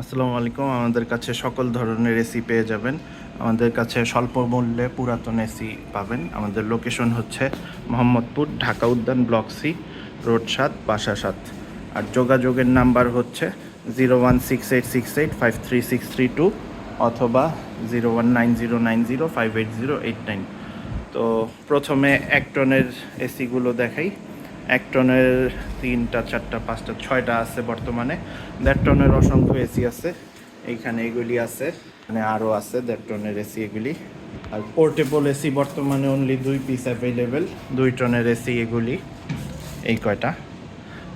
আসসালামু আলাইকুম। আমাদের কাছে সকল ধরনের এসি পেয়ে যাবেন। আমাদের কাছে স্বল্প মূল্যে পুরাতন এসি পাবেন। আমাদের লোকেশন হচ্ছে মোহাম্মদপুর, ঢাকা উদ্যান, ব্লক সি, রোড সাত, বাসা সাত। আর যোগাযোগের নাম্বার হচ্ছে zero one six eight six eight five three six three two অথবা zero one nine zero nine zero five eight zero eight nine. তো প্রথমে এক টনের এসিগুলো দেখাই। এক টনের তিনটা, চারটা, পাঁচটা, ছয়টা আছে বর্তমানে। দেড় টনের অসংখ্য এসি আছে, এইখানে এগুলি আছে মানে আরও আছে দেড় টনের এসি এগুলি। আর পোর্টেবল এসি বর্তমানে অনলি দুই পিস অ্যাভেলেবেল দুই টনের এসি এগুলি, এই কয়টা।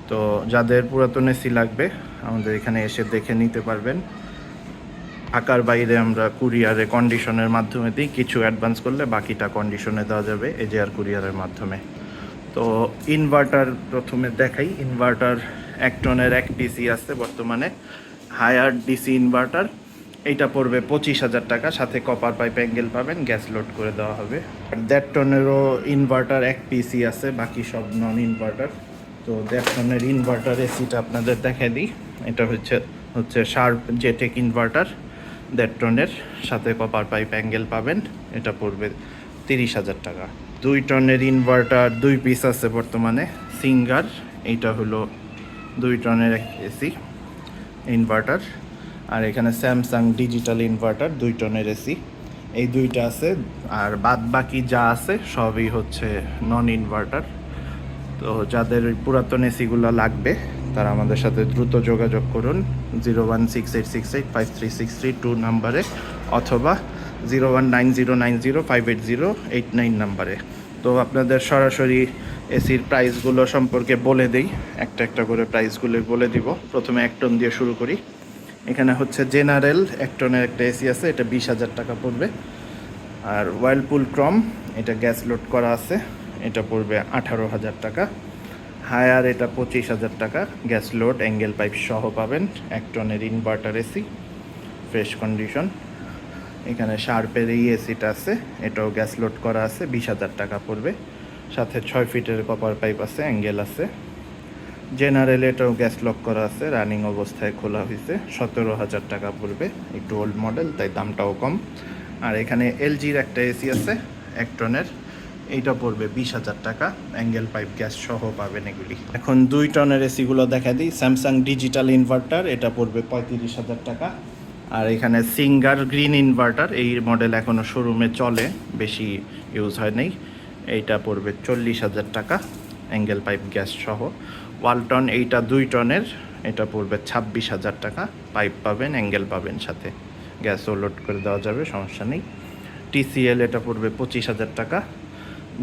তো যাদের পুরাতন এসি লাগবে, আমাদের এখানে এসে দেখে নিতে পারবেন। ঢাকার বাইরে আমরা কুরিয়ারে কন্ডিশনের মাধ্যমে দিই, কিছু অ্যাডভান্স করলে বাকিটা কন্ডিশনে দেওয়া যাবে এজেআর কুরিয়ারের মাধ্যমে। তো ইনভার্টার প্রথমে দেখাই। ইনভার্টার এক টনের এক ডিসি আছে বর্তমানে। হায়ার ডিসি ইনভার্টার এইটা পড়বে পঁচিশ হাজার টাকা। সাথে কপার পাইপ অ্যাঙ্গেল পাবেন গ্যাস লোড করে দেওয়া হবে। আর দেড় টনেরও ইনভার্টার এক পিসি আছে, বাকি সব নন ইনভার্টার তো দেড় টনের ইনভার্টার এসিটা আপনাদের দেখাই দিই। এটা হচ্ছে হচ্ছে শার্প জেটেক ইনভার্টার দেড় টনের। সাথে কপার পাইপ অ্যাঙ্গেল পাবেন। এটা পড়বে তিরিশ হাজার টাকা। দুই টনের ইনভার্টার দুই পিস আছে বর্তমানে সিঙ্গার এইটা হলো দুই টনের এসি ইনভার্টার আর এখানে স্যামসাং ডিজিটাল ইনভার্টার দুই টনের এসি এই দুইটা আছে, আর বাদ বাকি যা আছে সবই হচ্ছে নন ইনভার্টার তো যাদের ওই পুরাতন এসিগুলো লাগবে, তারা আমাদের সাথে দ্রুত যোগাযোগ করুন zero one six eight six eight five three six three two নাম্বারে অথবা zero one nine zero nine zero five eight zero eight nine নাম্বারে। তো আপনাদের সরাসরি এসির প্রাইসগুলো সম্পর্কে বলে দিই। একটা একটা করে প্রাইসগুলো বলে দিব। প্রথমে এক টন দিয়ে শুরু করি। এখানে হচ্ছে জেনারেল, এক টনের একটা এসি আছে, এটা বিশ হাজার টাকা পড়বে। আর ওয়াইলপুল ক্রম এটা গ্যাস লোড করা আছে, এটা পড়বে আঠারো হাজার টাকা। হায়ার, এটা পঁচিশ হাজার টাকা। গ্যাস লোড, অ্যাঙ্গেল পাইপ সহ পাবেন, এক টনের ইনভার্টার এসি, ফ্রেশ কন্ডিশন এখানে শার্পের এই এসিটা আছে, এটাও গ্যাস লোড করা আছে, বিশ হাজার টাকা পড়বে। সাথে ছয় ফিটের কপার পাইপ আছে অ্যাঙ্গেল আছে। জেনারেল এটাও গ্যাস লক করা আছে রানিং অবস্থায় খোলা হয়েছে, সতেরো হাজার টাকা পড়বে। একটু ওল্ড মডেল তাই দামটাও কম। আর এখানে এলজির একটা এসি আছে এক টনের এইটা পড়বে বিশ হাজার টাকা। অ্যাঙ্গেল পাইপ গ্যাস সহ পাবেন এগুলি। এখন দুই টনের এসিগুলো দেখা দিই। স্যামসাং ডিজিটাল ইনভার্টার এটা পড়বে পঁয়ত্রিশ হাজার টাকা। আর এখানে সিঙ্গার গ্রিন ইনভার্টার, এই মডেল এখনও শোরুমে চলে, বেশি ইউজ হয় নাই। এইটা পড়বে চল্লিশ হাজার টাকা অ্যাঙ্গেল পাইপ গ্যাস সহ। ওয়ালটন এইটা দুই টনের, এটা পড়বে ছাব্বিশ হাজার টাকা পাইপ পাবেন অ্যাঙ্গেল পাবেন সাথে। গ্যাসও লোড করে দেওয়া যাবে, সমস্যা নেই। টিসিএল এটা পড়বে পঁচিশ হাজার টাকা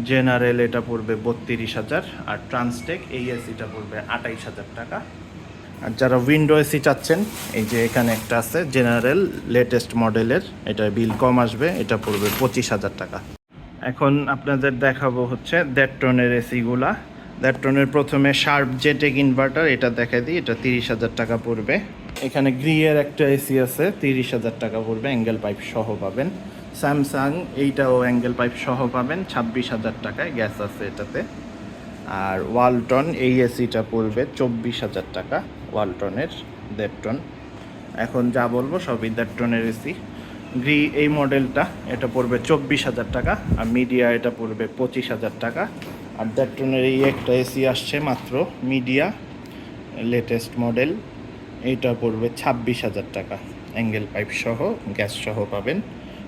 জেনারেল এটা পড়বে বত্রিশ হাজার, আর ট্রান্সটেক এই এসিটা পড়বে আটাইশ হাজার টাকা। আর যারা উইন্ডো এসি চাচ্ছেন, এই যে এখানে একটা আছে জেনারেল লেটেস্ট মডেলের এটা বিল কম আসবে, এটা পড়বে পঁচিশ হাজার টাকা। এখন আপনাদের দেখাবো হচ্ছে দেড় টনের এসিগুলা। দেড় টনের প্রথমে শার্প জেটেক ইনভার্টার এটা দেখা দিই, এটা তিরিশ হাজার টাকা পড়বে। এখানে গ্রিয়ের একটা এসি আছে, তিরিশ হাজার টাকা পড়বে অ্যাঙ্গেল পাইপ সহ পাবেন। স্যামসাং এইটাও অ্যাঙ্গেল পাইপ সহ পাবেন, ছাব্বিশ হাজার টাকায় গ্যাস আছে এটাতে। আর ওয়ালটন এই এসিটা পড়বে চব্বিশ হাজার টাকা। ওয়ালটনের দেড় টন। এখন যা বলব সবই দেড় টনের এসি গ্রি এই মডেলটা এটা পড়বে চব্বিশ হাজার টাকা, আর মিডিয়া এটা পড়বে পঁচিশ হাজার টাকা। আর দেড় টনের এই একটা এসি আসছে মাত্র মিডিয়া লেটেস্ট মডেল এটা পড়বে ছাব্বিশ হাজার টাকা। অ্যাঙ্গেল পাইপ সহ গ্যাস সহ পাবেন।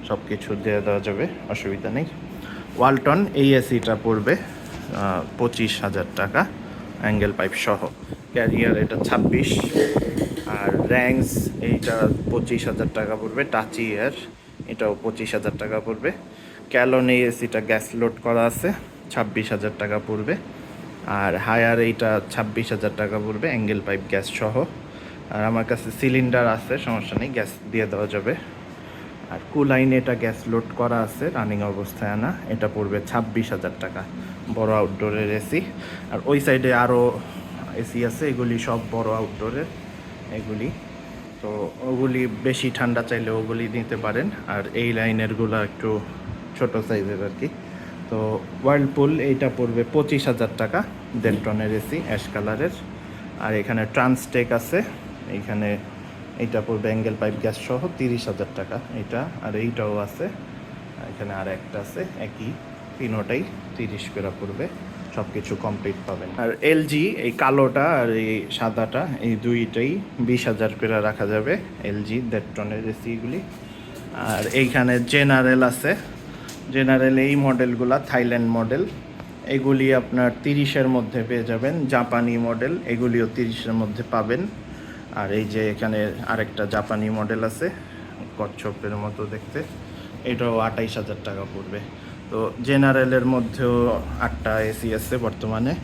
সব কিছু দিয়ে দেওয়া যাবে, অসুবিধা নেই। ওয়ালটন এই এসিটা পড়বে পঁচিশ হাজার টাকা অ্যাঙ্গেল পাইপ সহ। ক্যারিয়ার, এটা ছাব্বিশ। আর র্যাঙ্কস এইটা পঁচিশ হাজার টাকা পড়বে, টাচি এয়ার এটাও পঁচিশ হাজার টাকা পড়বে। ক্যালন এই এসিটা গ্যাস লোড করা আছে, ছাব্বিশ হাজার টাকা পড়বে। আর হায়ার এইটা ছাব্বিশ হাজার টাকা পড়বে, অ্যাঙ্গেল পাইপ গ্যাস সহ। আর আমার কাছে সিলিন্ডার আছে, সমস্যা নেই, গ্যাস দিয়ে দেওয়া যাবে। আর কুলাইন এটা গ্যাস লোড করা আছে, রানিং অবস্থায় আনা, এটা পড়বে ছাব্বিশ হাজার টাকা। বড় আউটডোরের এসি আর ওই সাইডে আরও এসি আছে, এগুলি সব বড় আউটডোরের এগুলি। তো ওগুলি বেশি ঠান্ডা চাইলে ওগুলি নিতে পারেন, আর এই লাইনেরগুলো একটু ছোট সাইজের আর কি। তো ওয়ার্লপুল এইটা পড়বে পঁচিশ হাজার টাকা দেড় টনের এসি অ্যাশ কালারের আর এখানে ট্রান্সটেক আছে এইখানে এইটা পড়বে অ্যাঙ্গেল পাইপ গ্যাস সহ তিরিশ হাজার টাকা এটা, আর এইটাও আছে। এখানে আর একটা আছে, একই, তিনোটাই তিরিশ করে পড়বে। সব কিছু কমপ্লিট পাবেন। আর এলজি এই কালোটা আর এই সাদাটা, এই দুইটাই বিশ হাজার করে রাখা যাবে এলজি দেড় টনের এসিগুলি আর এইখানে জেনারেল আছে। জেনারেল এই মডেলগুলা থাইল্যান্ড মডেল এগুলি আপনার তিরিশের মধ্যে পেয়ে যাবেন। জাপানি মডেল এগুলিও তিরিশের মধ্যে পাবেন। আর এই যে এখানে আরেকটা জাপানি মডেল আছে, কচ্ছপের মতো দেখতে। এটাও আঠাইশ হাজার টাকা পড়বে। তো জেনারেলের মধ্যেও আটটা এসি আছে বর্তমানে।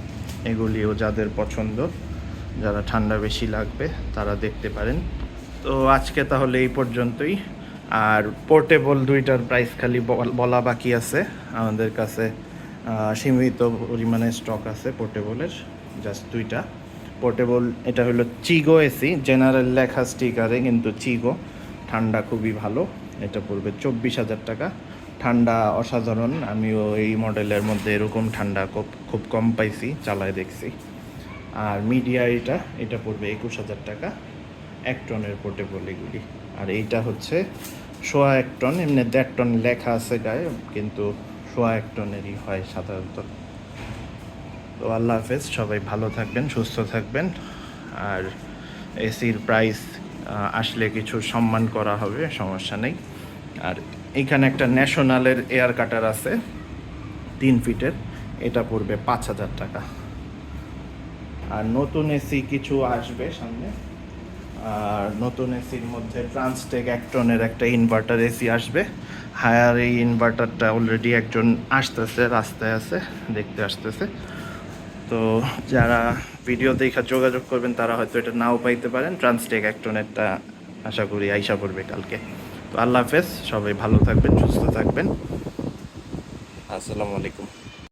এগুলিও যাদের পছন্দ, যারা ঠান্ডা বেশি লাগবে, তারা দেখতে পারেন। তো আজকে তাহলে এই পর্যন্তই। আর পোর্টেবল দুইটার প্রাইস খালি বল- বাকি আছে। আমাদের কাছে সীমিত পরিমাণে স্টক আছে পোর্টেবলের জাস্ট দুইটা। পোর্টেবল এটা হলো চিগো এসি জেনারেল লেখা স্টিকারে কিন্তু চিগো ঠান্ডা খুবই ভালো। এটা পড়বে চব্বিশ হাজার টাকা। ঠান্ডা অসাধারণ। আমিও এই মডেলের মধ্যে এরকম ঠান্ডা খুব খুব কম পাইছি, চালায় দেখছি। আর মিডিয়া এটা এটা পড়বে একুশ হাজার টাকা। এক টনের পোর্টেবল এগুলি। আর এইটা হচ্ছে সোয়া এক টন, এমনি দেড় টন লেখা আছে গায়ে, কিন্তু সোয়া এক টনেরই হয় সাধারণত। তো আল্লাহ হাফেজ, সবাই ভালো থাকবেন, সুস্থ থাকবেন। আর এসির প্রাইস আসলে কিছু সম্মান করা হবে, সমস্যা নেই। আর এইখানে একটা ন্যাশনালের এয়ার কাটার আছে, তিন ফিটের। এটা পড়বে পাঁচ হাজার টাকা। আর নতুন এসি কিছু আসবে সামনে। আর নতুন এসির মধ্যে ট্রান্সটেক এক টনের একটা ইনভার্টার এসি আসবে। হায়ার এই ইনভার্টারটা অলরেডি একজন আসতেছে, রাস্তায় আছে, দেখতে আসতেছে। তো যারা ভিডিও দেখা যোগাযোগ করবেন, তারা হয়তো এটা নাও পাইতে পারেন। ট্রান্সটেক এক টনেরটা আশা করি আইসা পড়বে কালকে। তো আল্লাহ হাফেজ সবাই ভালো থাকবেন সুস্থ থাকবেন। আসসালামু আলাইকুম।